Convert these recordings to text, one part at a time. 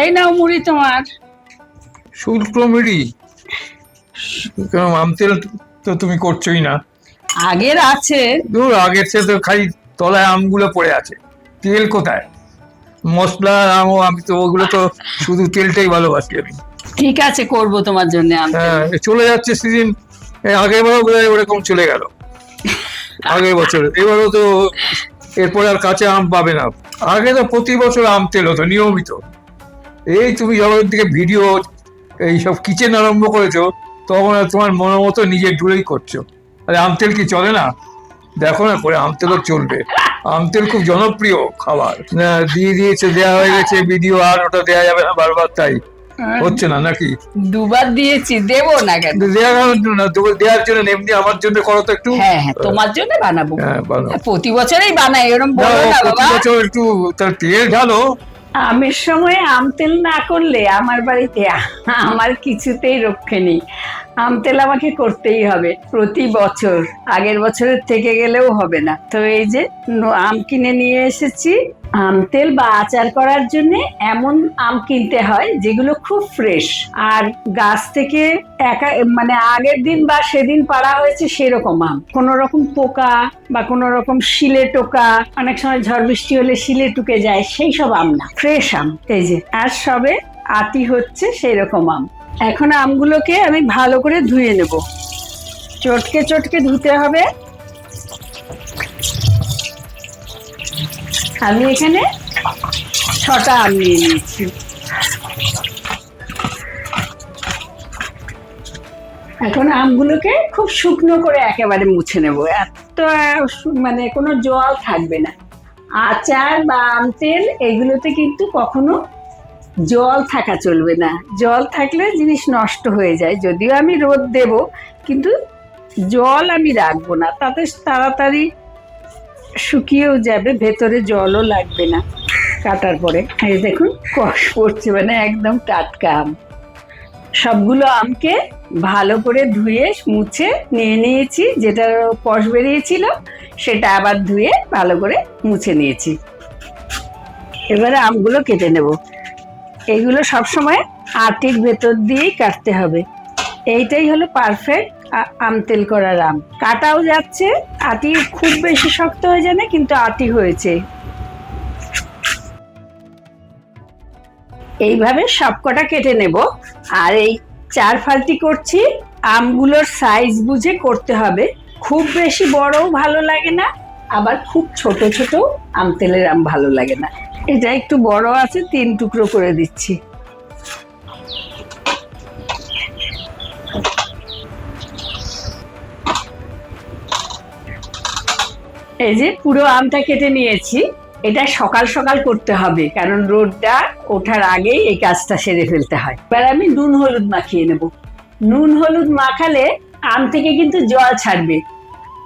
এই নাও মুড়ি তোমার। শুল্ক মুড়ি? কেন আম তেল তো তুমি করছোই না। আগের আছে। দূর আগের সে তো খালি তলায় আমগুলো পড়ে আছে। তেল কোথায়? মশলা আম আমি তো ওগুলো তো শুধু তেলটাই ভালোবাসি আমি। ঠিক আছে করব তোমার জন্য হ্যাঁ চলে যাচ্ছে সিজন আগের বারও ওরকম চলে গেল। আগের বছর। এবারও তো এরপরে আর কাঁচা আম পাবে না। আগে তো প্রতি বছর আম তেল হতো নিয়মিত। এই তুমি যখন থেকে ভিডিও এইসব কিচেন আরম্ভ করেছ তখন আর তোমার মনের মতো নিজে জুড়েই করছ। আরে আম তেল কি চলে না? দেখো না করে আম তেলও চলবে। আম তেল খুব জনপ্রিয় খাবার। না, দিয়ে দিয়েছে দেওয়া হয়ে গেছে ভিডিও আর ওটা দেওয়া যাবে না বারবার তাই। হচ্ছে না নাকি? দুবার দিয়েছি দেবো না কেন? দেওয়ার জন্য না দেওয়ার জন্য এমনি আমার জন্য করো তো একটু। হ্যাঁ হ্যাঁ তোমার জন্য বানাবো। হ্যাঁ প্রতি বছরই বানাই এরকম বলো না প্রতি বছর একটু তার তেল ঢালো। আমের সময় আম তেল না করলে আমার বাড়িতে আমার কিছুতেই রক্ষে নেই। আম তেল আমাকে করতেই হবে প্রতি বছর। আগের বছরের থেকে গেলেও হবে না। তো এই যে আম কিনে নিয়ে এসেছি আম, তেল বা আচার করার জন্য এমন আম কিনতে হয় যেগুলো খুব ফ্রেশ আর গাছ থেকে একা মানে আগের দিন বা সেদিন পাড়া হয়েছে সেরকম আম। কোনো রকম পোকা বা কোনো রকম শিলে টোকা, অনেক সময় ঝড় বৃষ্টি হলে শিলে টুকে যায়, সেই সব আম না। ফ্রেশ আম। এই যে, আর সবে আতি হচ্ছে সেই রকম আম। এখন আমগুলোকে আমি ভালো করে ধুয়ে নেব। চটকে চটকে ধুতে হবে। আমি এখানে ছটা আম নিয়ে নিয়েছি। এখন আমগুলোকে খুব শুকনো করে একেবারে মুছে নেব। এত মানে কোনো জল থাকবে না। আচার বা আম তেল, এগুলোতে কিন্তু কখনো জল থাকা চলবে না। জল থাকলে জিনিস নষ্ট হয়ে যায়। যদিও আমি রোদ দেব, কিন্তু জল আমি রাখব না। তাতে তাড়াতাড়ি শুকিয়েও যাবে, ভেতরে জলও লাগবে না কাটার পরে। এই দেখুন, কষ পড়ছে মানে একদম টাটকা আম। সবগুলো আমকে ভালো করে ধুয়ে, মুছে নিয়ে নিয়েছি, যেটা কষ বেরিয়েছিল, সেটা আবার ধুয়ে ভালো করে মুছে নিয়েছি। এবারে আমগুলো কেটে নেব। এগুলো সবসময় আটির ভেতর দিয়েই কাটতে হবে। এইটাই হলো পারফেক্ট আম তেল করার আম। কাটাও যাচ্ছে, আটি খুব বেশি শক্ত হয়ে যায় না, কিন্তু আটি হয়েছে। এইভাবে সবকটা কেটে নেব। আর এই চার ফালতি করছি, আমগুলোর সাইজ বুঝে করতে হবে। খুব বেশি বড়ও ভালো লাগে না, আবার খুব ছোট ছোট আম তেলের আম ভালো লাগে না। এটা একটু বড় আছে, তিন টুকরো করে দিচ্ছি। এই যে পুরো আমটা কেটে নিয়েছি, এটা সকাল সকাল করতে হবে, কারণ রোদটা ওঠার আগেই এই কাজটা সেরে ফেলতে হয়। এবার আমি নুন হলুদ মাখিয়ে নেব। নুন হলুদ মাখালে আম থেকে কিন্তু জল ছাড়বে।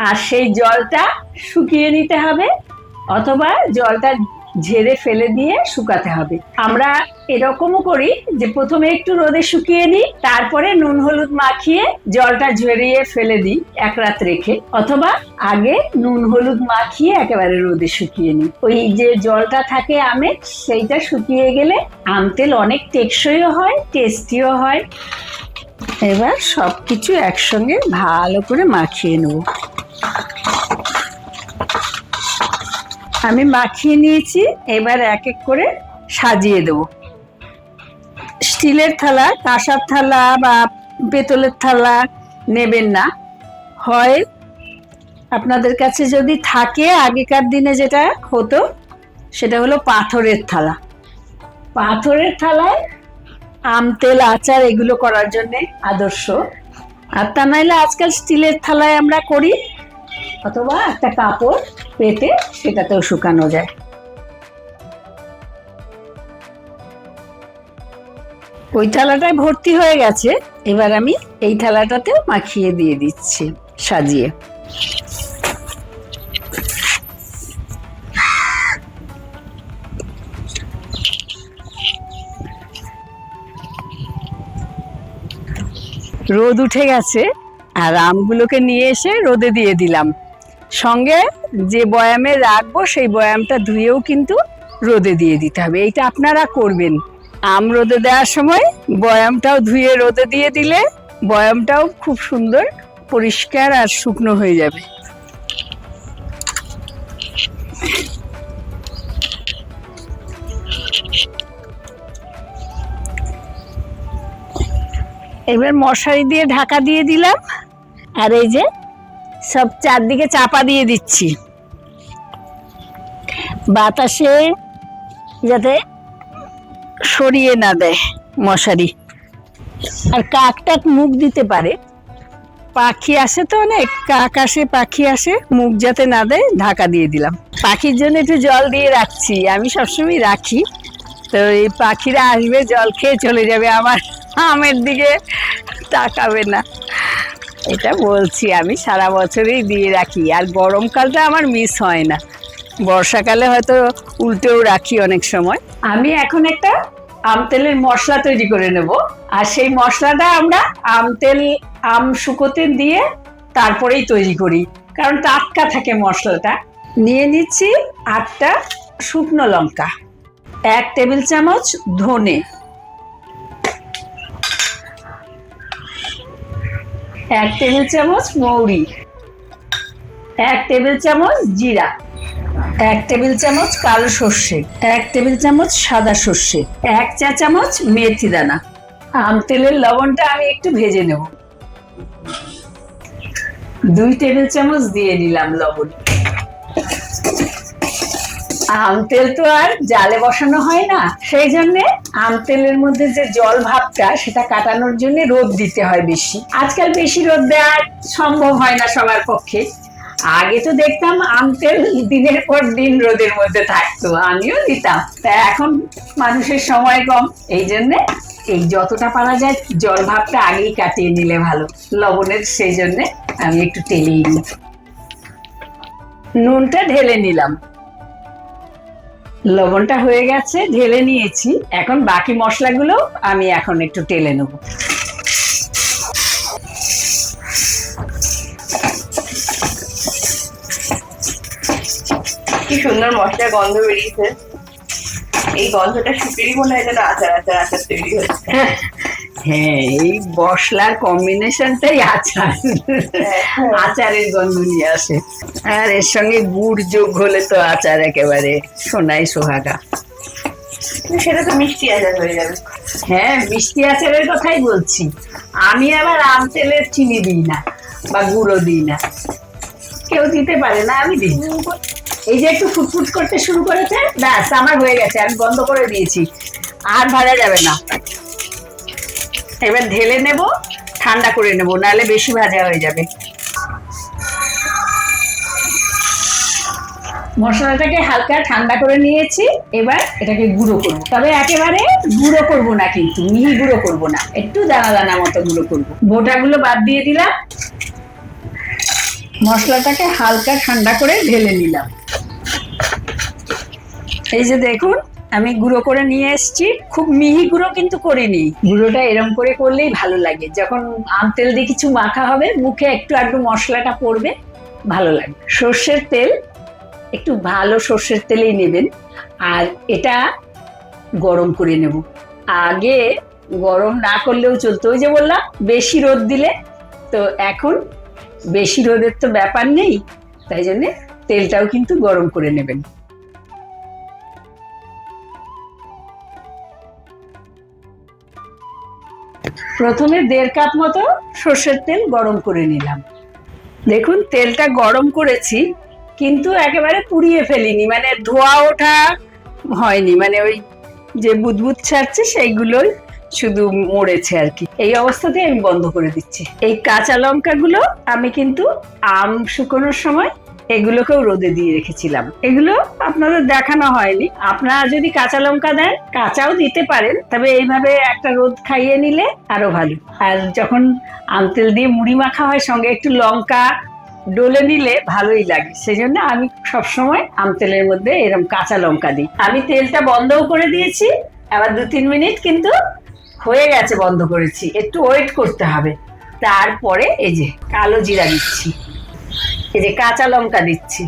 আর সেই জলটা শুকিয়ে নিতে হবে, অথবা জলটা ঝেড়ে ফেলে দিয়ে শুকাতে হবে। আমরা এরকমও করি যে প্রথমে একটু রোদে শুকিয়ে নিই, তারপরে নুন হলুদ মাখিয়ে জলটা ঝরিয়ে ফেলে দিই এক রাত রেখে, অথবা আগে নুন হলুদ মাখিয়ে একেবারে রোদে শুকিয়ে নিই। ওই যে জলটা থাকে আমের, সেইটা শুকিয়ে গেলে আম তেল অনেক টেকসইও হয়, টেস্টিও হয়। এবার সব কিছু একসঙ্গে ভালো করে মাখিয়ে নেব। আমি মাখিয়ে নিয়েছি, এবার এক এক করে সাজিয়ে দেবো। স্টিলের থালা, কাঁসার থালা বা পেতলের থালা নেবেন না। হয় আপনাদের কাছে যদি থাকে আগেকার দিনে যেটা হতো, সেটা হলো পাথরের থালা। পাথরের থালায় আম, তেল, আচার এগুলো করার জন্যে আদর্শ। আর তা নাইলে আজকাল স্টিলের থালায় আমরা করি। অথবা একটা কাপড় পেতে সেটাতেও শুকানো যায়। ওই থালাটায় ভর্তি হয়ে গেছে। এবার আমি এই থালাটাতে মাখিয়ে দিয়ে দিচ্ছি, সাজিয়ে। রোদ উঠে গেছে। আর আমগুলোকে নিয়ে এসে রোদে দিয়ে দিলাম। সঙ্গে যে বয়ামে রাখব, সেই বয়ামটা ধুয়েও কিন্তু রোদে দিয়ে দিতে হবে। এইটা আপনারা করবেন। আম রোদে দেওয়ার সময় বয়ামটাও ধুয়ে রোদে দিয়ে দিলে বয়ামটাও খুব সুন্দর, পরিষ্কার আর শুকনো হয়ে যাবে। এবার মশারি দিয়ে ঢাকা দিয়ে দিলাম। আর এই যে সব চারদিকে চাপা দিয়ে দিচ্ছি। বাতাসে যাতে সরিয়ে না দেয় মশারি। আর কাক টাক মুখ দিতে পারে। পাখি আসে তো অনেক, কাক আসে, পাখি আসে, মুখ যাতে না দেয়, ঢাকা দিয়ে দিলাম। পাখির জন্য একটু জল দিয়ে রাখছি, আমি সবসময় রাখি। তো এই পাখিরা আসবে, জল খেয়ে চলে যাবে আমার আমের দিকে তাকাবে না। এটা বলছি আমি, সারা বছরই দিয়ে রাখি। আর গরমকালটা আমার মিস হয় না। বর্ষাকালে হয়তো উল্টেও রাখি অনেক সময়। আমি এখন একটা আম তেলের মশলা তৈরি করে নেব। আর সেই মশলাটা আমরা আম তেল, আম শুকোতে দিয়ে তারপরেই তৈরি করি। কারণ টাটকা থাকে মশলাটা। নিয়ে নিচ্ছি আটটা শুকনো লঙ্কা। এক টেবিল চামচ ধনে। এক টেবিল চামচ মৌরি। এক টেবিল চামচ জিরা। এক টেবিল চামচ কালো সর্ষে। এক টেবিল চামচ সাদা সর্ষে। এক চা চামচ মেথি দানা। আম তেলের লবণটা আমি একটু ভেজে নেব। দুই টেবিল চামচ দিয়ে নিলাম লবণ। আম তেল তো আর জালে বসানো হয় না। সেই জন্যে আম তেলের মধ্যে যে জল ভাবটা, সেটা কাটানোর জন্য রোদ দিতে হয় বেশি। আজকাল বেশি রোদ দেওয়া সম্ভব হয় না সবার পক্ষে। আগে তো দেখতাম আম তেল দিনের পর দিন রোদের মধ্যে থাকতো, আমিও দিতাম। তা এখন মানুষের সময় কম। এই জন্যে এই যতটা পারা যায়, জল ভাবটা আগেই কাটিয়ে নিলে ভালো। লবণের সেই জন্যে আমি একটু টেলেই নিই নুনটা ঢেলে নিলাম। লবণটা হয়ে গেছে ঢেলে নিয়েছি। এখন বাকি মশলাগুলো আমি এখন একটু টেলে নেব। কি সুন্দর মশলার গন্ধ বেরিয়েছে। এই গন্ধটা শুকিয়ে মনে হয় যেন আচার আচার আচার তৈরি হচ্ছে। হ্যাঁ এই মশলার কম্বিনেশনটাই আচার। আচারের গন্ধ নিয়ে আসে। আর এর সঙ্গে গুড় যোগ হলে তো আচার একেবারে সোনাই সোহাগা। সেটা তো মিষ্টি আচার হয়ে যাবে। হ্যাঁ মিষ্টি আচারের কথাই বলছি। আমি আবার আম তেলের চিনি দিই না বা গুঁড়ো দিই না। কেউ দিতে পারে না আমি দিই এই যে একটু ফুটফুট করতে শুরু করেছে ব্যাস আমার হয়ে গেছে আমি বন্ধ করে দিয়েছি। আর ভাজা যাবে না। এবার ঢেলে নেব, ঠান্ডা করে নেব, নাহলে বেশি ভাজা হয়ে যাবে। মশলাটাকে হালকা ঠান্ডা করে নিয়েছি, এবার এটাকে গুঁড়ো করব। তবে একেবারে গুঁড়ো করব না কিন্তু, মিহি গুঁড়ো করব না, একটু দানা দানা মতো গুঁড়ো করব। বোটাগুলো বাদ দিয়ে দিলাম। মশলাটাকে হালকা ঠান্ডা করে ঢেলে নিলাম। এই যে দেখুন আমি গুঁড়ো করে নিয়ে এসেছি। খুব মিহি গুঁড়ো কিন্তু করিনি। গুঁড়োটা এরম করে করলেই ভালো লাগে। যখন আম তেল দিয়ে কিছু মাখা হবে, মুখে একটু একটু মশলাটা পড়বে, ভালো লাগে সর্ষের তেল, একটু ভালো সর্ষের তেলেই নেবেন। আর এটা গরম করে নেব। আগে গরম না করলেও চলতো। ওই যে বললাম, বেশি রোদ দিলে তো এখন বেশি রোদের তো ব্যাপার নেই। তাই জন্যে তেলটাও কিন্তু গরম করে নেবেন। প্রথমে দেড় কাপ মতো সর্ষের তেল গরম করে নিলাম। দেখুন, তেলটা গরম করেছি, কিন্তু একেবারে পুড়িয়ে ফেলিনি। মানে ধোয়া ওঠা হয়নি মানে ওই যে বুদবুদ ছাড়ছে, সেইগুলোই শুধু মরেছে আর কি। এই অবস্থাতে আমি বন্ধ করে দিচ্ছি। এই কাঁচা লঙ্কাগুলো আমি কিন্তু আম শুকোনোর সময় এগুলোকেও রোদে দিয়ে রেখেছিলাম। এগুলো আপনাদের দেখানো হয়নি। আপনারা যদি কাঁচা লঙ্কা দেন, কাঁচাও দিতে পারেন, তবে এইভাবে একটা রোদ খাইয়ে নিলে আরও ভালো। আর যখন আম তেল দিয়ে মুড়ি মাখা হয়, সঙ্গে একটু লঙ্কা ডলে নিলে ভালোই লাগে। সেই জন্য আমি সবসময় আম তেলের মধ্যে এরকম কাঁচা লঙ্কা দিই। আমি তেলটা বন্ধও করে দিয়েছি। আবার দু তিন মিনিট কিন্তু হয়ে গেছে, বন্ধ করেছি। একটু ওয়েট করতে হবে। তারপরে এই যে কালো জিরা দিচ্ছি। এই যে কাঁচা লঙ্কা দিচ্ছি।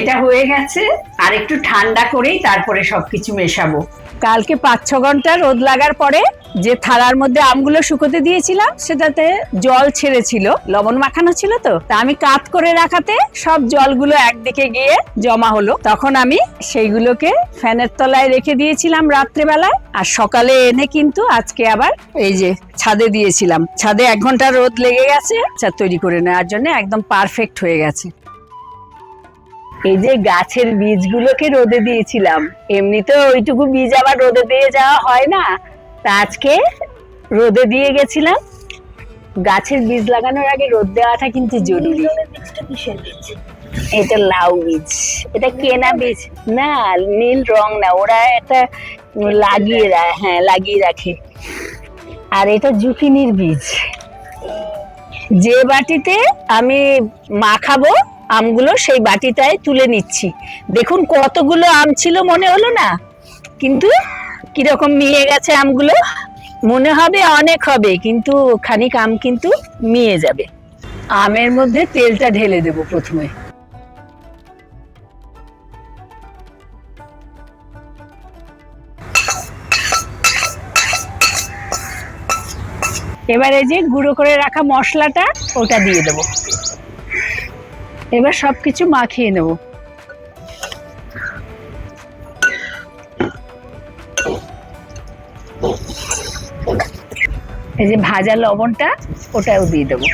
এটা হয়ে গেছে। আর একটু ঠান্ডা করেই তারপরে সবকিছু মেশাবো। কালকে পাঁচ ছ ঘণ্টা রোদ লাগার পরে যে থালার মধ্যে আমগুলো শুকোতে দিয়েছিলাম, সেটাতে জল ছেড়েছিল, লবণ মাখানো ছিল তো। তা আমি কাত করে রাখাতে সব জলগুলো একদিকে গিয়ে জমা হলো। তখন আমি সেইগুলোকে ফ্যানের তলায় রেখে দিয়েছিলাম রাত্রেবেলায়। আর সকালে এনে কিন্তু আজকে আবার এই যে ছাদে দিয়েছিলাম। ছাদে এক ঘণ্টা রোদ লেগে গেছে তৈরি করে নেওয়ার জন্য একদম পারফেক্ট হয়ে গেছে। এই যে গাছের বীজগুলোকে রোদে দিয়েছিলাম এমনিতে ওইটুকু বীজ আবার রোদে দিয়ে যাওয়া হয় না। তা আজকে রোদে দিয়ে গেছিলাম। গাছের বীজ লাগানোর আগে রোদ দেওয়াটা কিন্তু জরুরি। এটা লাউ বীজ। এটা কেনা বীজ। না, নীল রং না, ওরা একটা লাগিয়ে হ্যাঁ লাগিয়ে রাখে। আর এটা জুকিনির বীজ। যে বাটিতে আমি মাখাবো আমগুলো সেই বাটিটায় তুলে নিচ্ছি। দেখুন কতগুলো আম ছিল, মনে হলো না? কিন্তু কীরকম মিয়ে গেছে আমগুলো? মনে হবে অনেক হবে, কিন্তু খানিক আম কিন্তু মিয়ে যাবে। আমের মধ্যে তেলটা ঢেলে দেব প্রথমে। এবারে যে গুঁড়ো করে রাখা মশলাটা, ওটা দিয়ে দেবো। এবার সবকিছু মাখিয়ে নেব। এই যে ভাজা লবণটা ওটাও দিয়ে দেবো।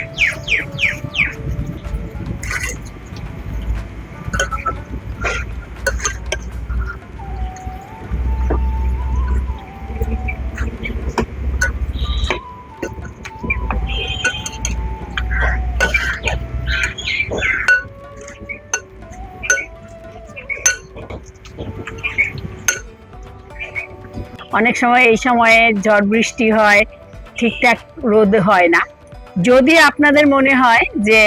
অনেক সময় এই সময়ে ঝড় বৃষ্টি হয়, ঠিকঠাক রোদ হয় না। যদি আপনাদের মনে হয় যে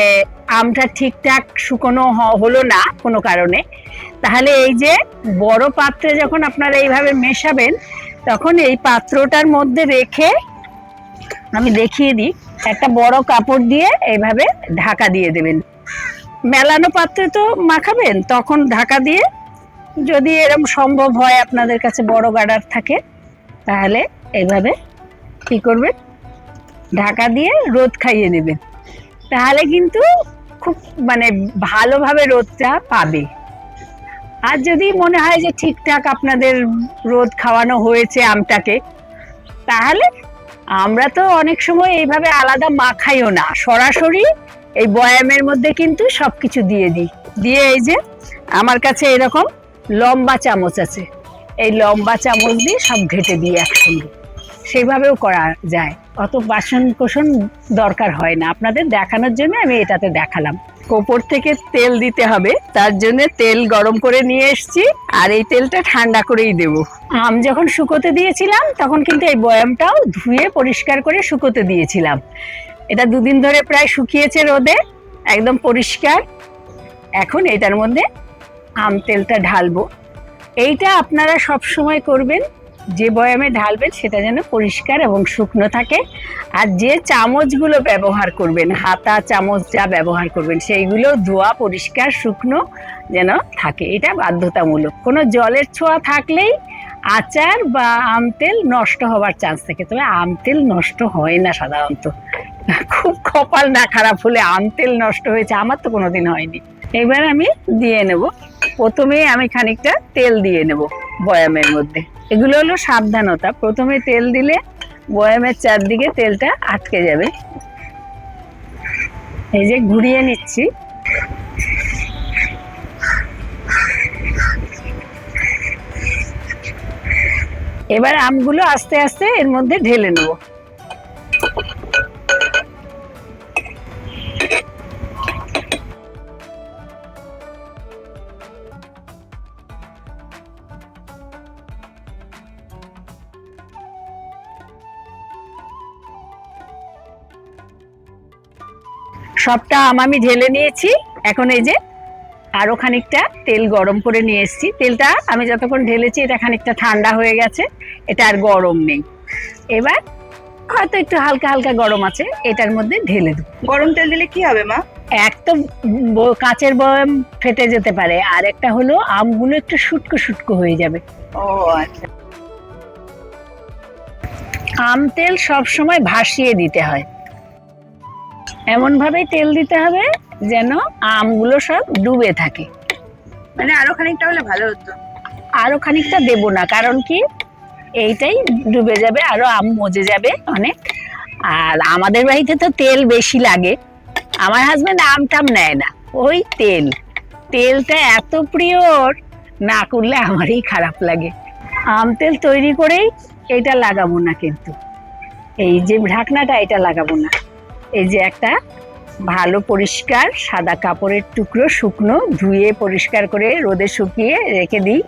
আমটা ঠিকঠাক শুকনো হলো না কোনো কারণে, তাহলে এই যে বড় পাত্রে যখন আপনারা এইভাবে মেশাবেন, তখন এই পাত্রটার মধ্যে রেখে আমি দেখিয়ে দিই, একটা বড় কাপড় দিয়ে এইভাবে ঢাকা দিয়ে দেবেন। মেলানো পাত্রে তো মাখাবেন, তখন ঢাকা দিয়ে যদি এরম সম্ভব হয় আপনাদের কাছে বড় গাডার থাকে তাহলে এইভাবে কি করবেন ঢাকা দিয়ে রোদ খাইয়ে নেবেন তাহলে কিন্তু খুব মানে ভালোভাবে রোদটা পাবে। আর যদি মনে হয় যে ঠিকঠাক আপনাদের রোদ খাওয়ানো হয়েছে আমটাকে, তাহলে আমরা তো অনেক সময় এইভাবে আলাদা মাখাইও না। সরাসরি এই বয়ামের মধ্যে কিন্তু সব কিছু দিয়ে দিই। দিয়ে এই যে আমার কাছে এরকম লম্বা চামচ আছে। এই লম্বা চামচ দিয়ে সব ঘেটে দিই একসঙ্গে। সেইভাবেও করা যায়। অত বাসন কোসন দরকার হয় না। আপনাদের দেখানোর জন্য আমি এটাতে দেখালাম। কোপর থেকে তেল দিতে হবে। তার জন্য তেল গরম করে নিয়ে এসেছি। আর এই তেলটা ঠান্ডা করেই দেব। আম যখন শুকোতে দিয়েছিলাম, তখন কিন্তু এই বয়ামটাও ধুয়ে পরিষ্কার করে শুকোতে দিয়েছিলাম। এটা দুদিন ধরে প্রায় শুকিয়েছে রোদে। একদম পরিষ্কার। এখন এটার মধ্যে আম তেলটা ঢালবো। এইটা আপনারা সব সময় করবেন, যে বয়ামে ঢালবেন সেটা যেন পরিষ্কার এবং শুকনো থাকে। আর যে চামচগুলো ব্যবহার করবেন, হাতা চামচ যা ব্যবহার করবেন, সেইগুলো ধোয়া, পরিষ্কার, শুকনো যেন থাকে। এটা বাধ্যতামূলক। কোনো জলের ছোঁয়া থাকলেই আচার বা আম তেল নষ্ট হওয়ার চান্স থাকে। তবে আম তেল নষ্ট হয় না সাধারণত। খুব কপাল না খারাপ হলে আম তেল নষ্ট হয়েছে, আমার তো কোনোদিন হয়নি। এবার আমি দিয়ে নেব। প্রথমে আমি খানিকটা তেল দিয়ে নেব বয়ামের মধ্যে। এগুলো হলো সাবধানতা। প্রথমে তেল দিলে বয়ামের চারদিকে তেলটা আটকে যাবে। এই যে ঘুরিয়ে নিচ্ছি। এবার আমগুলো আস্তে আস্তে এর মধ্যে ঢেলে নেব। সবটা আম আমি ঢেলে নিয়েছি। এখন এই যে আরও খানিকটা তেল গরম করে নিয়ে এসেছি। তেলটা আমি যতক্ষণ ঢেলেছি এটা খানিকটা ঠান্ডা হয়ে গেছে। এটা আর গরম নেই। এবার হয়তো একটু হালকা হালকা গরম আছে এটার মধ্যে ঢেলে দেবো। গরম তেল দিলে কি হবে মা? এক তো কাচের বয়ম ফেটে যেতে পারে। আর একটা হলো আমগুলো একটু শুটকো শুটকো হয়ে যাবে। ও আচ্ছা। আম তেল সবসময় ভাসিয়ে দিতে হয়। এমন ভাবেই তেল দিতে হবে যেন আমগুলো সব ডুবে থাকে। মানে আরও খানিকটা হলে ভালো হতো। আরও খানিকটা দেব না কারণ কি? এইটাই ডুবে যাবে আরও আম মজে যাবে অনেক। আর আমাদের বাড়িতে তো তেল বেশি লাগে। আমার হাজবেন্ড আম টাম নেয় না ওই তেল। তেলটা এত প্রিয় না করলে আমারই খারাপ লাগে। আম তেল তৈরি করেই এটা লাগাবো না কিন্তু। এই যে ঢাকনাটা এটা লাগাবো না। এই যে একটা ভালো পরিষ্কার সাদা কাপড়ের টুকরো শুকনো ধুয়ে পরিষ্কার করে রোদে শুকিয়ে রেখে দিই।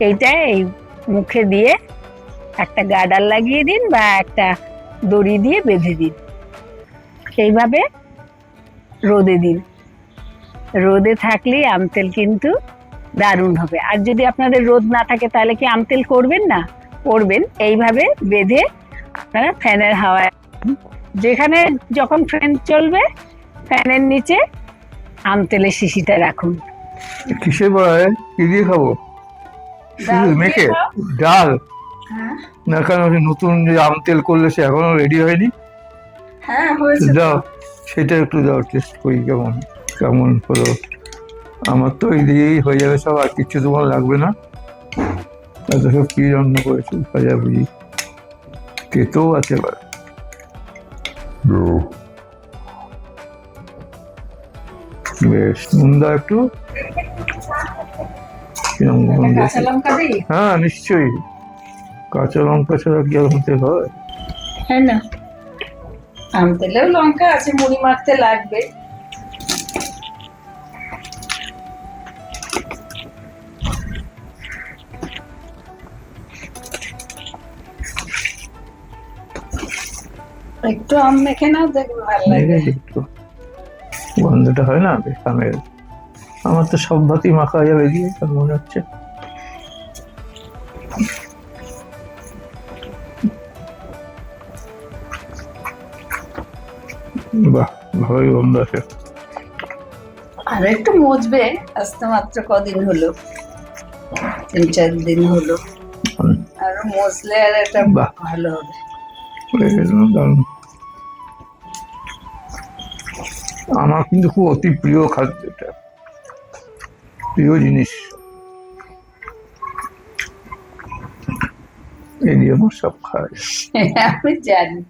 এইটা এই মুখে দিয়ে একটা গার্ডার লাগিয়ে দিন বা একটা দড়ি দিয়ে বেঁধে দিন। এইভাবে রোদে দিন। রোদে থাকলেই আমতেল কিন্তু দারুণ হবে। আর যদি আপনাদের রোদ না থাকে তাহলে কি আমতেল করবেন না? করবেন। এইভাবে বেঁধে আপনারা ফ্যানের হাওয়ায় যেখানে যখন ফ্যান চলবে ফ্যানের নিচে আম আমতেলের শিশিটা রাখুন। কিসের বড়ায় কি দিয়ে খাব? শুধু মেখে? ডাল? না কেন নতুন যে আম তেল করলে সে এখনও রেডি হয়নি। হ্যাঁ হয়েছে দাও সেটা একটু দাও টেস্ট করি কেমন কেমন হলো। আমার তো এই দিয়েই হয়ে যাবে সব আর কিছু তোমার লাগবে না। এত সব কি রান্না করেছ? ভাজা ভুজি তেতেও আছে এবার। বেশ নুন দাও একটু হ্যাঁ নিশ্চয়ই। কাঁচা লঙ্কা ছাড়া কি আর হতে হয়? হ্যাঁ না। আম তেলেও লঙ্কা আছে মুড়ি মারতে লাগবে। একটু আম মেখে নাও দেখবে ভালো লাগবে দেখেছি একটু। গন্ধটা হয় না আমের? আমার তো সব ভাতই মাখা যাবে দিয়ে তার মনে হচ্ছে। বাহ ভালোই গন্ধ আছে। আর একটু মজবে আস্তে মাত্র কদিন হলো। তিন চার দিন হলো। আরও মজলে আর একটা। ভালো হবে। হয়ে? দারুণ। আমার কিন্তু খুব অতি প্রিয় খাদ্য এটা। প্রিয় জিনিস। এই নিয়ে আমার সব খায়। আমি জানি।